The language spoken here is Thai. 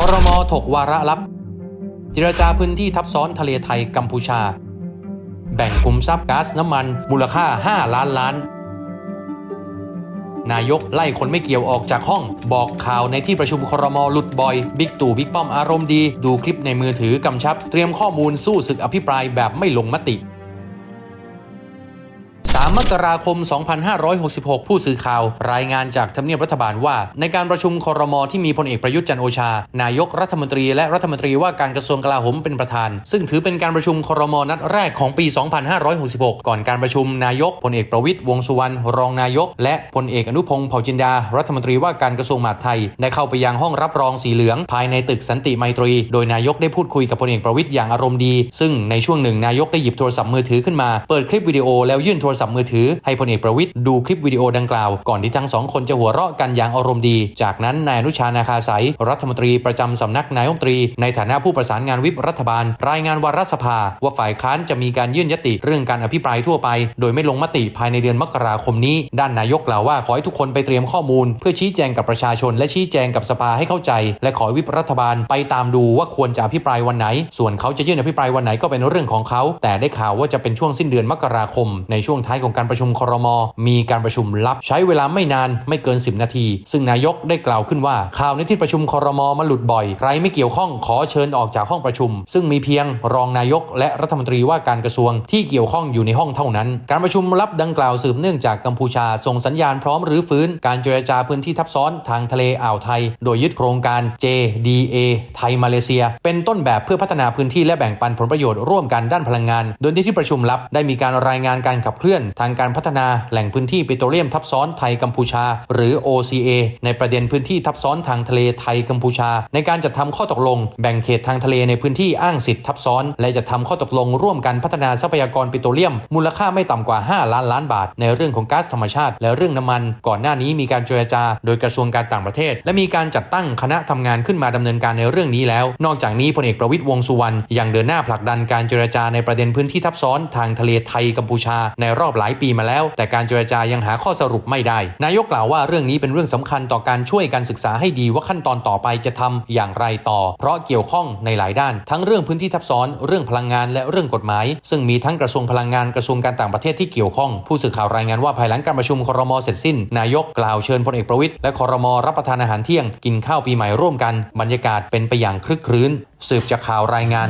ครมถกวาระลับเจรจาพื้นที่ทับซ้อนทะเลไทยกัมพูชา แบ่งคุมทรัพย์ก๊าซน้ำมันมูลค่า 5 ล้านล้าน นายกไล่คนไม่เกี่ยวออกจากห้อง บอกข่าวในที่ประชุมครมหลุดบ่อย บิ๊กตู่บิ๊กป้อมอารมณ์ดี ดูคลิปในมือถือกำชับ เตรียมข้อมูลสู้ศึกอภิปรายแบบไม่ลงมติ 3 มกราคม 2566 ผู้สื่อข่าว รายงานจากทำเนียบรัฐบาลว่า ในการประชุมครมที่มีพลเอกประยุทธ์จันโอชา นายกรัฐมนตรีและรัฐมนตรีว่าการกระทรวงกลาโหมเป็นประธาน ซึ่งถือเป็นการประชุมครมนัดแรกของปี 2566 ก่อนการประชุมนายกพลเอกประวิตยวงสุวรรณรองนายก และพลเอกอนุพงศ์เผ่าจินดา รัฐมนตรีว่าการกระทรวงมหาดไทย ได้เข้าไปยังห้องรับรองสีเหลืองภายในตึกสันติไมตรี โดยนายกได้พูดคุยกับพลเอกประวิตยอย่างอารมณ์ดี ซึ่งในช่วงหนึ่งนายกได้หยิบโทรศัพท์มือถือขึ้นมาเปิดคลิปวิดีโอแล้วยื่นโทรศัพท์มือถือ ให้พลเอกประวิตยดูคลิปวิดีโอดังกล่าว ก่อนที่ทั้งสองคนจะหัวเราะกันอย่างอารมณ์ดี จากนั้นนายอนุชานาคาสายรัฐมนตรีประจำสำนักนายกรัฐมนตรี ในฐานะผู้ประสานงานวิปรัฐบาล รายงานวาระสภา ว่าฝ่ายค้านจะมีการยื่นยติเรื่องการอภิปรายทั่วไป โดยไม่ลงมติภายในเดือนมกราคมนี้ ด้านนายกกล่าวว่าขอให้ทุกคนไปเตรียมข้อมูล เพื่อชี้แจงกับประชาชน และชี้แจงกับสภาให้เข้าใจ และขอวิปรัฐบาลไปตามดูว่าควรจะอภิปรายวันไหน ส่วนเขาจะยื่นอภิปรายวันไหนก็เป็นเรื่องของเขา แต่ได้ข่าวว่าจะเป็นช่วงสิ้นเดือนมกราคมในช่วงท้ายของการประชุมครม มีการประชุมลับใช้เวลาไม่นานไม่เกิน 10 นาที ซึ่งนายกได้กล่าวขึ้นว่า ข่าวในที่ประชุมครมมาหลุดบ่อย ใครไม่เกี่ยวข้องขอเชิญออกจากห้องประชุม ซึ่งมีเพียงรองนายกและรัฐมนตรีว่าการกระทรวงที่เกี่ยวข้องอยู่ในห้องเท่านั้น การประชุมลับดังกล่าวสืบเนื่องจากกัมพูชาส่งสัญญาณพร้อมรื้อฟื้น การเจรจาพื้นที่ทับซ้อนทางทะเลอ่าวไทย โดยยึดโครงการ JDA ไทยมาเลเซีย เป็นต้นแบบเพื่อพัฒนาพื้นที่และแบ่งปันผลประโยชน์ร่วมกันด้านพลังงาน โดยในที่ประชุมลับได้มีการรายงานการขับเคลื่อนทางการพัฒนาแหล่งพื้นที่ปิโตรเลียมทับซ้อนไทยกัมพูชา หรือ OCA ในประเด็นพื้นที่ทับซ้อนทางทะเลไทยกัมพูชา ในการจัดทำข้อตกลง แบ่งเขตทางทะเลในพื้นที่อ้างสิทธิ์ทับซ้อน และจะทำข้อตกลงร่วมกันพัฒนาทรัพยากรปิโตรเลียม มูลค่าไม่ต่ำกว่า 5 ล้านล้านบาท ในเรื่องของก๊าซธรรมชาติ และเรื่องน้ำมัน ก่อนหน้านี้มีการเจรจา โดยกระทรวงการต่างประเทศ และมีการจัดตั้งคณะทำงานขึ้นมาดำเนินการในเรื่องนี้แล้ว นอกจากนี้พลเอกประวิตยวงสุวรรณยังเดินหน้าผลักดันการเจรจาในประเด็นพื้นที่ทับซ้อนทางทะเลไทยกัมพูชาในรอบหลายายปีมาแล้ว แต่การเจรจายังหาข้อสรุปไม่ได้ นายกกล่าวว่าเรื่องนี้เป็นเรื่องสำคัญต่อการช่วยการศึกษาให้ดีว่าขั้นตอนต่อไปจะทำอย่างไรต่อ เพราะเกี่ยวข้องในหลายด้าน ทั้งเรื่องพื้นที่ทับซ้อน เรื่องพลังงานและเรื่องกฎหมาย ซึ่งมีทั้งกระทรวงพลังงานกระทรวงการต่างประเทศที่เกี่ยวข้อง ผู้สื่อข่าวรายงานว่าภายหลังการประชุมครมเสร็จสิ้น นายกกล่าวเชิญพลเอกประวิตยและครมรับประทานอาหารเที่ยง กินข้าวปีใหม่ร่วมกัน บรรยากาศเป็นไปอย่างคลึกครื้น สืบจากข่าวรายงาน